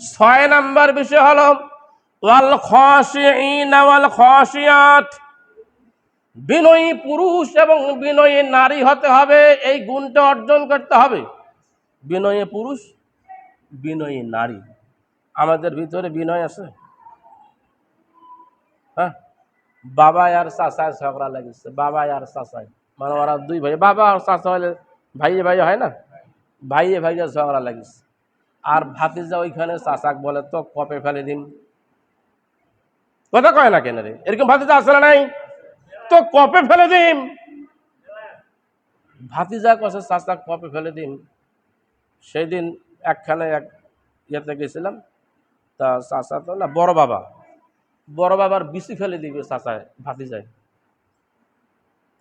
ছয় নাম্বার বিষয় হলো, ওয়াল ওয়াল খাশিয়াত। বিনয়ী পুরুষ এবং বিনয়ী নারী হতে হবে, এই গুণটা অর্জন করতে হবে। বিনয়ী পুরুষ, বিনয়ী নারী। আমাদের ভিতরে বিনয় আছে। হ্যাঁ? বাবা আর চাচায় ঝগড়া লাগিছে, বাবা আর চাচায়। মানে ওরা দুই ভাই, বাবা আর চাচা হলে ভাইয়ে ভাইয়ে হয় না? ভাইয়ে ভাইয়ে ঝগড়া লাগিছে। আর ভাতিজা ওইখানে চাচাক বলে তো কপে ফেলে দিন কথা কয় না কেন রে? এরকম ভাতিজা আসলে নাই? তো কপে ফেলে দিন ভাতিজা কষে চাচা কপে ফেলে দিন সেই দিন একখানে এক ইয়েতে গেছিলাম। তা চাচা তো, না, বড় বাবা। বড় বাবার বিসি ফেলে দিবে চাচায়, ভাতিজায়।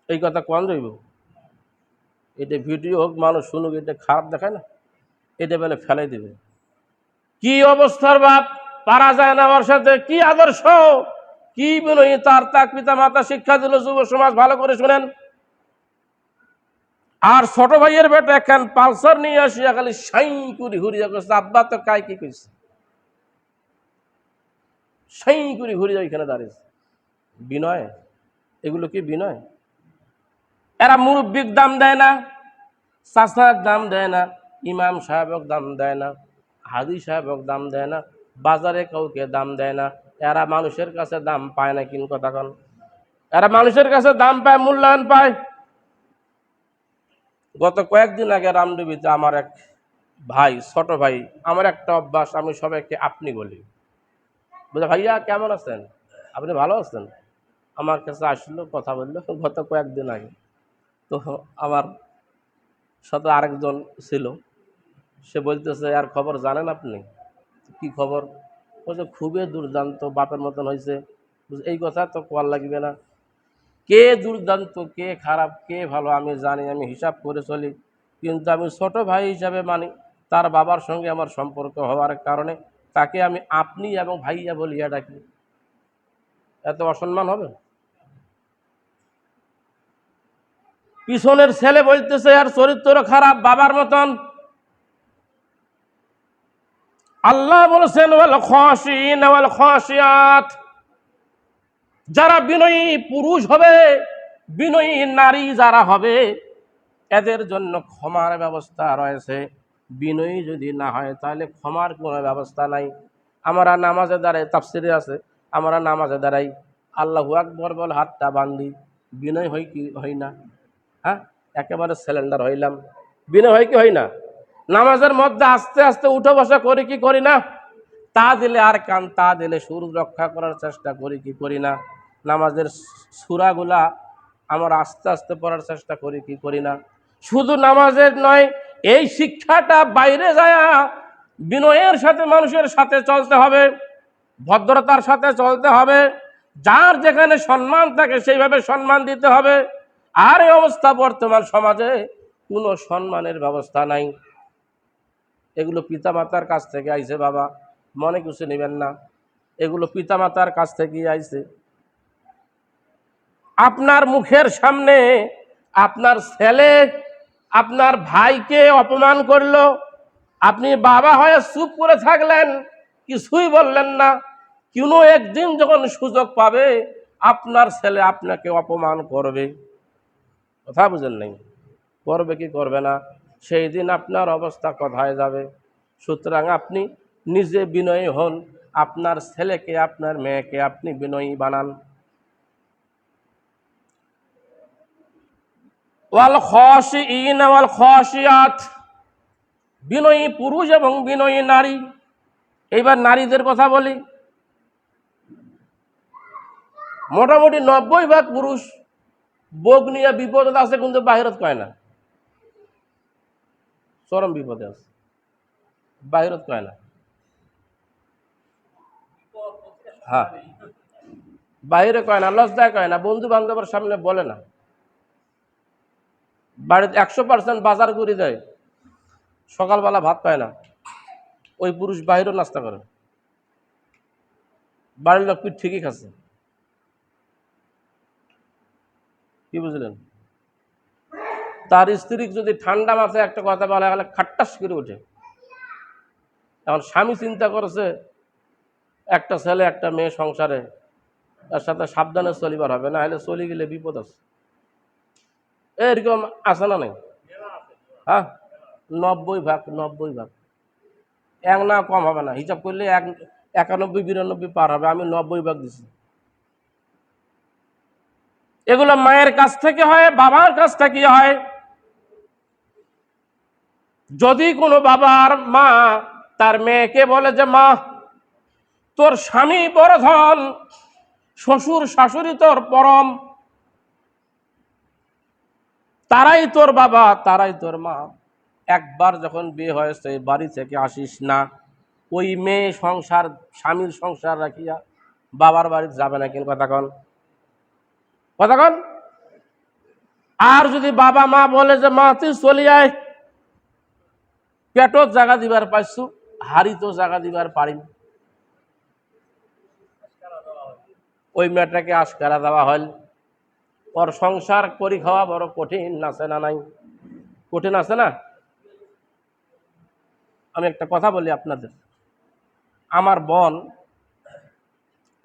এই কথা কোন রইব? এটা ভিডিও হোক, মানুষ শুনুক, এটা খারাপ দেখায় না? এটা বলে ফেলে দিবে। কি অবস্থার বাপ? পারা যায় না আমার সাথে। কি আদর্শ? কি বিনয়ী তার তাক পিতা মাতা শিক্ষা দিল, যুব সমাজ ভালো করে শুনেন। আর ছোট ভাইয়ের বেটা একখান পালসার নিয়ে আসিয়া খালি সাই করে ঘুরিয়া করছে আব্বা তো কাই কি কইছে? সাই করে ঘুরিয়া ওইখানে দাঁড়িয়েছে। বিনয়? এগুলো কি বিনয়? এরা মুরব্বিক দাম দেয় না চাষার দাম দেয় না। ইমাম সাহেবক দাম দেয় না, হাদি সাহেবক দাম দেয় না, বাজারে কাউকে দাম দেয় না, এরা মানুষের কাছে দাম পায় না কিন কথা কন। এরা মানুষের কাছে দাম পায়, মূল্যায়ন পায়। গত কয়েকদিন আগে রামডুবিতে আমার এক ভাই, ছোট ভাই, আমার একটা অভ্যাস, আমি সবাইকে আপনি বলি। বলে, ভাইয়া, কেমন আছেন? আপনি ভালো আছেন? আমার কাছে আসলো, কথা বলল গত কয়েকদিন আগে। তো আমার সাথে আরেকজন ছিল। সে বলতেছে, আর খবর জানেন আপনি? কি খবর? বলছে, খুবই দুর্দান্ত, বাপের মতন হয়েছে এই কথা তো কল লাগবে না। কে দুর্দান্ত, কে খারাপ, কে ভালো আমি জানি, আমি হিসাব করে চলি। কিন্তু আমি ছোট ভাই হিসাবে মানি, তার বাবার সঙ্গে আমার সম্পর্ক হওয়ার কারণে তাকে আমি আপনি এবং ভাইয়া বলিয়া ডাকি। এত অসম্মান হবে? পিছনের ছেলে বলতেছে, আর চরিত্র খারাপ, বাবার মতন আল্লাহ বলেছেন, ওয়াল খাশিন, ওয়াল খাশিয়াত। যারা বিনয়ী পুরুষ হবে, বিনয়ী নারী যারা হবে, এদের জন্য ক্ষমার ব্যবস্থা রয়েছে। বিনয়ী যদি না হয়, তাহলে ক্ষমার কোনো ব্যবস্থা নাই। আমরা নামাজে দাঁড়াই, তাফসিরে আছে, আমরা নামাজে দাঁড়াই, আল্লাহু আকবর বল, হাতটা বান্ধি বিনয় হয় কি, হয় না? হ্যাঁ? একেবারে সিলিন্ডার হইলাম। বিনয় হয় কি, হয় না? নামাজের মধ্যে আস্তে আস্তে উঠে বসা করি কি করি না? তা দিলে আর কান, তা দিলে সুর রক্ষা করার চেষ্টা করি কি করি না? নামাজের সুরাগুলা আমরা আস্তে আস্তে পড়ার চেষ্টা করি কি করি না? শুধু নামাজের নয়, এই শিক্ষাটা বাইরে যায় বিনয়ের সাথে মানুষের সাথে চলতে হবে, ভদ্রতার সাথে চলতে হবে, যার যেখানে সম্মান থাকে সেইভাবে সম্মান দিতে হবে। আর এই অবস্থা বর্তমান সমাজে কোনো সম্মানের ব্যবস্থা নাই। এগুলো পিতামাতার কাছ থেকে আইছে বাবা, মনে কিছু নেবেন না। এগুলো পিতামাতার কাছ থেকেই আইছে। আপনার মুখের সামনে আপনার ছেলে আপনার ভাইকে অপমান করল, আপনি বাবা হয়ে চুপ করে থাকলেন, কিছুই বললেন না। কোনো একদিন যখন সুযোগ পাবে, আপনার ছেলে আপনাকে অপমান করবে। কথা বুঝেন নাই? করবে কি করবে না? সেই দিন আপনার অবস্থা কোথায় যাবে? সুতরাং আপনি নিজে বিনয়ী হন। আপনার ছেলেকে, আপনার মেয়েকে আপনি বিনয়ী বানান। ওয়াল খাশিঈন ওয়াল খাশিয়াত। বিনয়ী পুরুষ এবং বিনয়ী নারী। এইবার নারীদের কথা বলি। মোটামুটি নব্বই ভাগ পুরুষ। বোক নিয়ে বিপদ আছে কিন্তু বাহিরত কয় না। চরম বিপদে আছে। বাহিরত কয় না? হ্যাঁ। বাইরে কয় না, লজ্জায় কয় না বন্ধু বান্ধবের সামনে বলে না। বাড়িতে একশো পার্সেন্ট বাজার করে দেয়, সকালবেলা ভাত পায় না। ওই পুরুষ বাহিরও নাস্তা করে। বাড়ির লোক পিঠ ঠিকই খাচ্ছে? কি বুঝলেন? তার স্ত্রী যদি ঠান্ডা মাথায় একটা কথা বলা গেলে খাট্টাস করে ওঠে। এখন স্বামী চিন্তা করেছে, একটা ছেলে, একটা মেয়ে সংসারে, তার সাথে সাবধানে চলিবার হবে না হলে চলে গেলে বিপদ আছে। এরকম আছে না নাই? হ্যাঁ? নব্বই ভাগ নব্বই ভাগ। এক না কম হবে না। হিসাব করলে এক, একানব্বই, বিরানব্বই পার হবে। আমি নব্বই ভাগ দিছি। এগুলো মায়ের কাছ থেকে হয়, বাবার কাছ থেকে হয়। যদি কোনো বাবার মা তার মেয়েকে বলে যে, মা, তোর স্বামী বড় ধন, শ্বশুর শাশুড়ি তোর পরম, তারাই তোর বাবা, তারাই তোর মা। একবার যখন বিয়ে হয়েছে বাড়ি থেকে আসিস না। ওই মেয়ে সংসার, স্বামীর সংসার রাখিয়া বাবার বাড়িতে যাবে না কিন্তু কথা কন? কথা কন? আর যদি বাবা মা বলে যে, মা, তুই চলে আয়। পেটত জায়গা দিবার পাইছো হাড়ি তো জায়গা দিবার পারিনি ওই মেয়েটাকে আশকারা দেওয়া হল ওর সংসার করি খাওয়া বড় কঠিন, আছে না নাই? কঠিন আছে না? আমি একটা কথা বলি আপনাদের। আমার বোন,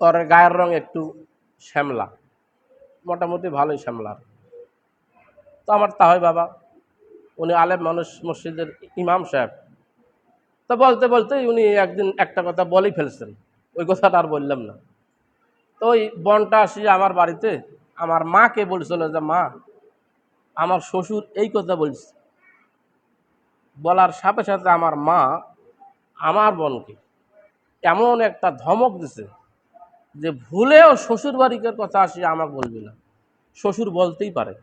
ওর গায়ের রং একটু শ্যামলা, মোটামুটি ভালোই শ্যামলার। তো আমার তা হয় বাবা উনি আলেম মানুষ মসজিদের ইমাম সাহেব। তো বলতে বলতে উনি একদিন একটা কথা বলেই ফেলছেন। ওই কথাটা আর বললাম না। তো ওই বনটা আসি আমার বাড়িতে, আমার মাকে বলছিল যে, মা, আমার শ্বশুর এই কথা বলছে। বলার সাথে সাথে আমার মা আমার বোনকে এমন একটা ধমক দিছে যে, ভুলেও শ্বশুর বাড়ির কথা আসি আমাকে বলবি না। শ্বশুর বলতেই পারে।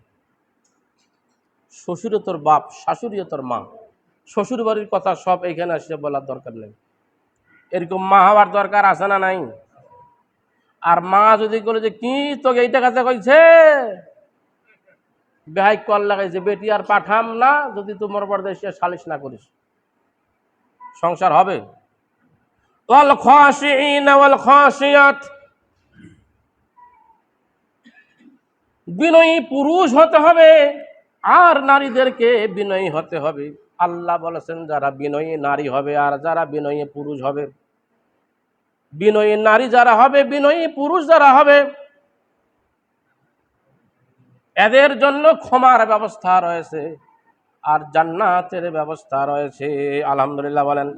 শ্বশুরও তোর বাপ, শাশুড়িও তোর মা। শ্বশুর বাড়ির কথা সব এখানে আসে বলার দরকার নেই। এরকম মা হওয়ার দরকার আছে না নাই? আর মা যদি বলে যে কি তোকে এইটা কাছে কইছে? বেহাই কল লাগাইছে, বেটি আর পাঠাম না যদি তোমার পর্দায় সালিশ না করিস। সংসার হবে? বিনয়ী পুরুষ হতে হবে। আর নারীদেরকে বিনয়ী হতে হবে। আল্লাহ বলেছেন, যারা বিনয়ী নারী হবে আর যারা বিনয়ী পুরুষ হবে। বিনয়ী নারী যারা হবে, বিনয়ী পুরুষ যারা হবে, এদের জন্য ক্ষমার ব্যবস্থা রয়েছে আর জান্নাতের ব্যবস্থা রয়েছে। আলহামদুলিল্লাহ বলেন।